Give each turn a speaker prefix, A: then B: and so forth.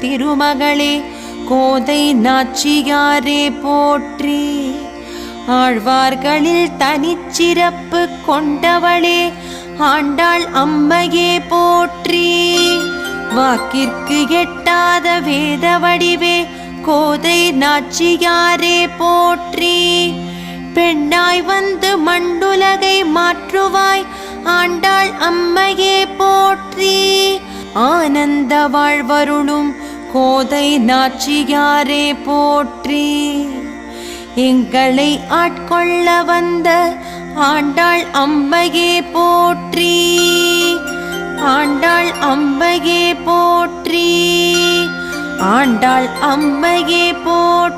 A: திருமகளே கோதை நாச்சியாரே போற்றி. ஆழ்வார்களில் தனிச்சிறப்பு கொண்டவளே ஆண்டாள் அம்மையே போற்றி. வாக்கிற்கு எட்டாத வேத வடிவே கோதை நாச்சியாரே போற்றி. பெண்ணாய் வந்து மண்டுலகை மாற்றுவாய் ஆண்டாள் அம்மையே போற்றி. ஆனந்த வாழ்வருளும் கோதை நாச்சியாரே போற்றி. எங்களை ஆட்கொள்ள வந்த ஆண்டாள் அம்பையே போற்றி. ஆண்டாள் அம்பையே போற்றி. ஆண்டாள் அம்பையே போற்றி.